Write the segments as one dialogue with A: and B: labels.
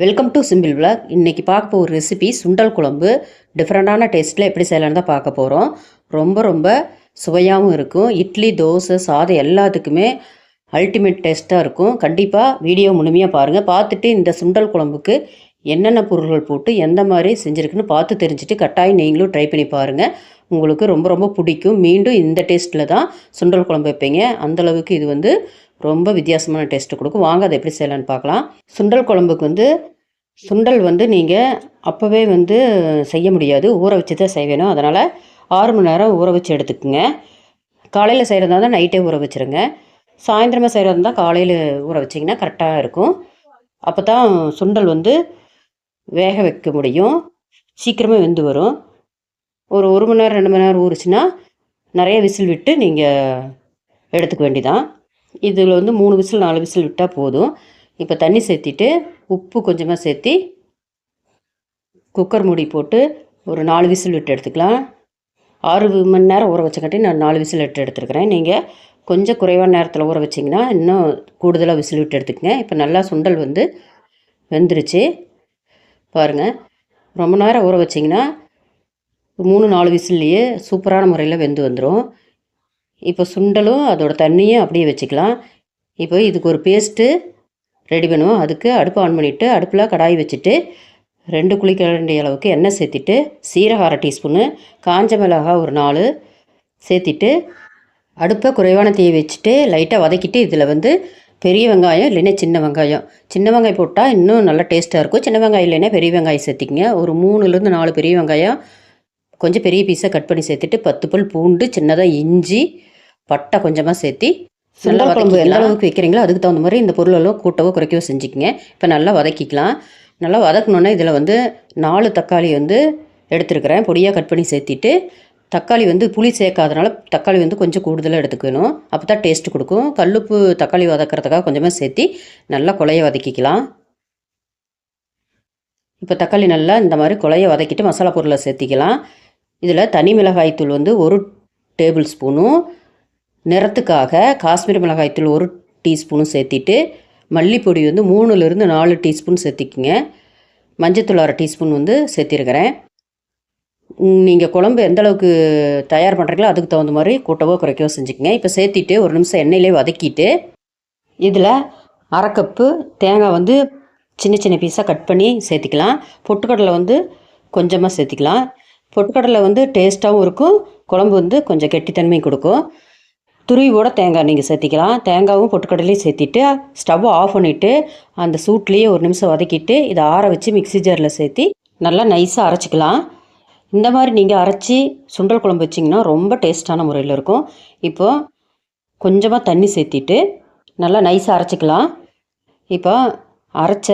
A: Welcome to simple vlog இன்றைக்கி பார்க்க போகிற ரெசிபி சுண்டல் குழம்பு. டிஃப்ரெண்ட்டான டேஸ்ட்டில் எப்படி செய்யலான்னு தான் பார்க்க போகிறோம் ரொம்ப ரொம்ப சுவையாகவும் இருக்கும். இட்லி தோசை சாதம் எல்லாத்துக்குமே அல்டிமேட் டேஸ்ட்டாக இருக்கும். கண்டிப்பாக வீடியோ முழுமையாக பாருங்கள் பார்த்துட்டு இந்த சுண்டல் குழம்புக்கு என்னென்ன பொருள்கள் போட்டு எந்த மாதிரி செஞ்சுருக்குன்னு பார்த்து தெரிஞ்சுட்டு கட்டாயம் நீங்களும் ட்ரை பண்ணி பாருங்கள் உங்களுக்கு ரொம்ப ரொம்ப பிடிக்கும். மீண்டும் இந்த டேஸ்ட்டில் தான் சுண்டல் குழம்பு வைப்பீங்க. அந்தளவுக்கு இது வந்து ரொம்ப வித்தியாசமான டேஸ்ட்டு கொடுக்கும். வாங்க அதை எப்படி செய்யலான்னு பார்க்கலாம். சுண்டல் குழம்புக்கு வந்து சுண்டல் வந்து நீங்கள் அப்போவே வந்து செய்ய முடியாது. ஊற வச்சு தான் செய்யணும் அதனால் ஆறு மணி நேரம் ஊற வச்சு எடுத்துக்கோங்க. காலையில் செய்கிறதா இருந்தால் நைட்டே ஊற வச்சுருங்க. சாயந்தரமாக செய்கிறதா இருந்தால் காலையில் ஊற வச்சிங்கன்னா கரெக்டாக இருக்கும். அப்போ தான் சுண்டல் வந்து வேக வைக்க முடியும். சீக்கிரமாக வெந்து வரும். ஒரு ஒரு மணி நேரம் ரெண்டு மணி நேரம் ஊறுச்சுன்னா நிறைய விசில் விட்டு நீங்கள் எடுத்துக்க வேண்டிதான் இதில் வந்து மூணு விசில் நாலு விசில் விட்டால் போதும். இப்போ தண்ணி சேர்த்திட்டு உப்பு கொஞ்சமாக சேர்த்தி குக்கர் மூடி போட்டு ஒரு நாலு விசில் விட்டு எடுத்துக்கலாம். ஆறு மணி நேரம் ஊற வச்சக்காட்டி நான் நாலு விசில் விட்டு எடுத்துருக்கிறேன். நீங்கள் கொஞ்சம் குறைவான நேரத்தில் ஊற வச்சிங்கன்னா இன்னும் கூடுதலாக விசில் விட்டு எடுத்துக்கங்க. இப்போ நல்லா சுண்டல் வந்து வெந்துருச்சு. பாருங்கள் ரொம்ப நேரம் ஊற வச்சிங்கன்னா மூணு நாலு விசில்லையே சூப்பரான முறையில் வெந்து வந்துடும் இப்போ சுண்டலும் அதோட தண்ணியும் அப்படியே வச்சுக்கலாம். இப்போ இதுக்கு ஒரு பேஸ்ட்டு ரெடி பண்ணுவோம். அதுக்கு அடுப்பு ஆன் பண்ணிவிட்டு அடுப்பில் கடாய் வச்சுட்டு ரெண்டு குளிக்க வேண்டிய அளவுக்கு எண்ணெய் சேர்த்திட்டு சீரகம் அரை டீஸ்பூனு காஞ்ச மிளகா ஒரு நாலு சேர்த்திட்டு அடுப்பை குறைவான தீயை வச்சுட்டு லைட்டாக வதக்கிட்டு இதில் வந்து பெரிய வெங்காயம் இல்லைன்னா சின்ன வெங்காயம். சின்ன வெங்காயம் போட்டால் இன்னும் நல்லா டேஸ்ட்டாக இருக்கும். சின்ன வெங்காயம் இல்லைன்னா பெரிய வெங்காயம் சேர்த்திங்க ஒரு மூணுலேருந்து நாலு பெரிய வெங்காயம் கொஞ்சம் பெரிய பீஸாக கட் பண்ணி சேர்த்துட்டு பத்து பல் பூண்டு சின்னதாக இஞ்சி பட்டை கொஞ்சமாக சேர்த்தி சுண்டல் குழம்பு எந்த அளவுக்கு வைக்கிறீங்களோ அதுக்கு தகுந்த மாதிரி இந்த பொருளெல்லாம் கூட்டவோ குறைக்கவோ செஞ்சுக்கங்க. இப்போ நல்லா வதக்கிக்கலாம். நல்லா வதக்கணுன்னா இதில் வந்து நாலு தக்காளி வந்து எடுத்துருக்கிறேன். பொடியாக கட் பண்ணி சேர்த்திட்டு தக்காளி வந்து புளி சேர்க்காதனால தக்காளி வந்து கொஞ்சம் கூடுதலாக எடுத்துக்கணும். அப்போ தான் டேஸ்ட்டு கொடுக்கும். கல்லுப்பு தக்காளி வதக்கிறதுக்காக கொஞ்சமாக சேர்த்தி நல்லா குழைய வதக்கிக்கலாம். இப்போ தக்காளி நல்லா இந்த மாதிரி குழைய வதக்கிட்டு மசாலா பொருளை சேர்த்திக்கலாம். இதில் தனி மிளகாய்த்தூள் வந்து ஒரு டேபிள் ஸ்பூனும் நிறத்துக்காக காஷ்மீர் மிளகாய்த்தூள் ஒரு டீஸ்பூனும் சேர்த்திட்டு மல்லிப்பொடி வந்து மூணுலேருந்து நாலு டீஸ்பூன் சேர்த்திக்கிங்க. மஞ்சத்தூள் அரை டீஸ்பூன் வந்து சேர்த்திருக்கிறேன். நீங்கள் குழம்பு எந்த அளவுக்கு தயார் பண்ணுறீங்களோ அதுக்கு தகுந்த மாதிரி கூட்டவோ குறைக்கவோ செஞ்சுக்கங்க. இப்போ சேர்த்திட்டு ஒரு நிமிஷம் எண்ணெயிலே வதக்கிட்டு இதில் அரை கப்பு தேங்காய் வந்து சின்ன சின்ன பீஸாக கட் பண்ணி சேர்த்திக்கலாம். பொட்டுக்கடலை வந்து கொஞ்சமாக சேர்த்திக்கலாம். பொட்டுக்கடலை வந்து டேஸ்ட்டாகவும் இருக்கும். குழம்பு வந்து கொஞ்சம் கெட்டித்தன்மையும் கொடுக்கும். துருவியோட தேங்காய் நீங்கள் சேர்த்திக்கலாம். தேங்காயும் பொட்டுக்கடலையும் சேர்த்திட்டு ஸ்டவ் ஆஃப் பண்ணிவிட்டு அந்த சூட்லேயே ஒரு நிமிஷம் வதக்கிட்டு இதை ஆற வச்சு மிக்ஸி ஜாரில் சேர்த்தி நல்லா நைஸாக அரைச்சிக்கலாம். இந்த மாதிரி நீங்கள் அரைச்சி சுண்டல் குழம்பு வச்சிங்கன்னா ரொம்ப டேஸ்ட்டான முறையில் இருக்கும். இப்போது கொஞ்சமாக தண்ணி சேர்த்திட்டு நல்லா நைஸாக அரைச்சிக்கலாம். இப்போ அரைச்ச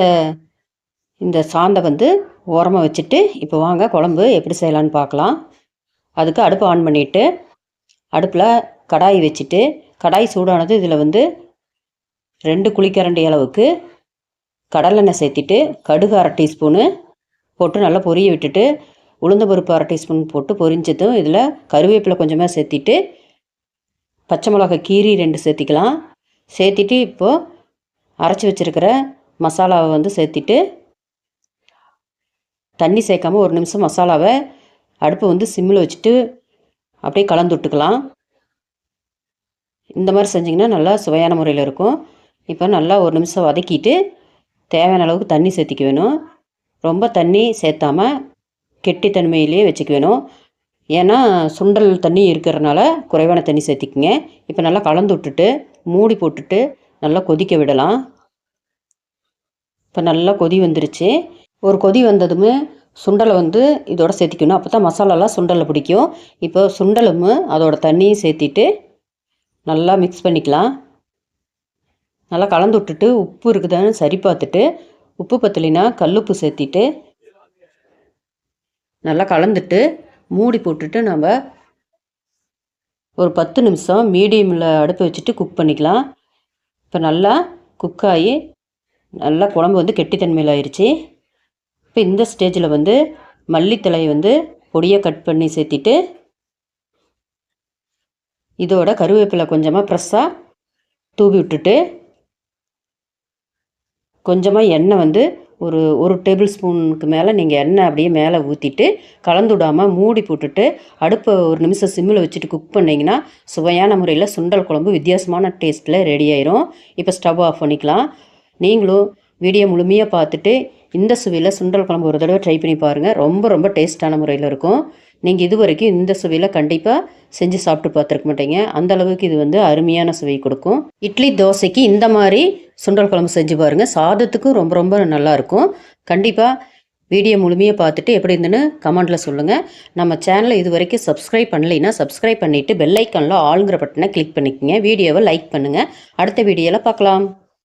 A: இந்த சாந்தை வந்து ஓரமாக வச்சுட்டு இப்போ வாங்க குழம்பு எப்படி செய்யலான்னு பார்க்கலாம். அதுக்கு அடுப்பு ஆன் பண்ணிவிட்டு அடுப்பில் கடாய் வச்சுட்டு கடாய் சூடானது இதில் வந்து ரெண்டு குழிக்கரண்டி அளவுக்கு கடலெண்ணெய் சேர்த்திட்டு கடுகு அரை டீஸ்பூனு போட்டு நல்லா பொரிய விட்டுட்டு உளுந்த பருப்பு அரை டீஸ்பூன் போட்டு பொரிஞ்சதும் இதில் கருவேப்பிலை கொஞ்சமாக சேர்த்திட்டு பச்சை மிளகாய் கீரி ரெண்டு சேர்த்திக்கலாம். சேர்த்திட்டு இப்போது அரைச்சி வச்சுருக்கிற மசாலாவை வந்து சேர்த்திட்டு தண்ணி சேர்க்காம ஒரு நிமிஷம் மசாலாவை அடுப்பை வந்து சிம்மில் வச்சுட்டு அப்படியே கலந்து விட்டுக்கலாம். இந்த மாதிரி செஞ்சிங்கன்னா நல்லா சுவையான முறையில் இருக்கும். இப்போ நல்லா ஒரு நிமிஷம் வதக்கிட்டு தேவையான அளவுக்கு தண்ணி சேர்த்திக்க வேணும். ரொம்ப தண்ணி சேர்த்தாமல் கெட்டித்தன்மையிலே வச்சுக்க வேணும். ஏன்னா சுண்டல் தண்ணி இருக்கிறனால குறைவான தண்ணி சேர்த்திக்குங்க. இப்போ நல்லா கலந்து விட்டுட்டு மூடி போட்டுட்டு நல்லா கொதிக்க விடலாம். இப்போ நல்லா கொதி வந்துருச்சு. ஒரு கொதி வந்ததுமே சுண்டலை வந்து இதோட சேர்த்திக்கணும். அப்போ தான் மசாலாலாம் சுண்டலில் பிடிக்கும். இப்போ சுண்டலும் அதோட தண்ணியும் சேர்த்திட்டு நல்லா மிக்ஸ் பண்ணிக்கலாம். நல்லா கலந்து விட்டுட்டு உப்பு இருக்குதான்னு சரி பார்த்துட்டு உப்பு பத்தலைனா கல்லுப்பு சேர்த்திட்டு நல்லா கலந்துட்டு மூடி போட்டுட்டு நம்ம ஒரு பத்து நிமிஷம் மீடியமில் அடுப்பு வச்சுட்டு குக் பண்ணிக்கலாம். இப்போ நல்லா குக் ஆகி நல்லா குழம்பு வந்து கெட்டித்தன்மையில் ஆயிடுச்சு இப்போ இந்த ஸ்டேஜில் வந்து மல்லித்தலையை வந்து பொடியாக கட் பண்ணி சேர்த்திட்டு இதோட கருவேப்பிலை கொஞ்சமாக ப்ரெஸ்ஸாக தூவி விட்டுட்டு கொஞ்சமாக எண்ணெய் வந்து ஒரு ஒரு டேபிள் ஸ்பூனுக்கு மேலே நீங்கள் எண்ணெய் அப்படியே மேலே ஊற்றிட்டு கலந்து விடாமல் மூடி போட்டுட்டு அடுப்பை ஒரு நிமிஷம் சிம்மில் வச்சுட்டு குக் பண்ணிங்கன்னா சுவையான முறையில் சுண்டல் குழம்பு வித்தியாசமான டேஸ்ட்டில் ரெடி ஆயிரும். இப்போ ஸ்டவ் ஆஃப் பண்ணிக்கலாம். நீங்களும் வீடியோ முழுமையாக பார்த்துட்டு இந்த சுவையில் சுண்டல் குழம்பு ஒரு தடவை ட்ரை பண்ணி பாருங்கள் ரொம்ப ரொம்ப டேஸ்ட்டான முறையில் இருக்கும். நீங்கள் இது வரைக்கும் இந்த சுவையில் கண்டிப்பாக செஞ்சு சாப்பிட்டு பார்த்துருக்க மாட்டீங்க. அந்த அளவுக்கு இது வந்து அருமையான சுவை கொடுக்கும். இட்லி தோசைக்கு இந்த மாதிரி சுண்டல் குழம்பு செஞ்சு பாருங்கள் சாதத்துக்கும் ரொம்ப ரொம்ப நல்லாயிருக்கும் கண்டிப்பாக வீடியோ முழுமையாக பார்த்துட்டு எப்படி இருந்துன்னு கமெண்ட்டில் சொல்லுங்கள் நம்ம சேனலை இது வரைக்கும் சப்ஸ்கிரைப் பண்ணலைன்னா சப்ஸ்கிரைப் பண்ணிவிட்டு பெல்லைக்கனில் ஆளுங்கிற பட்டனை கிளிக் பண்ணிக்கோங்க. வீடியோவை லைக் பண்ணுங்கள் அடுத்த வீடியோவில் பார்க்கலாம்.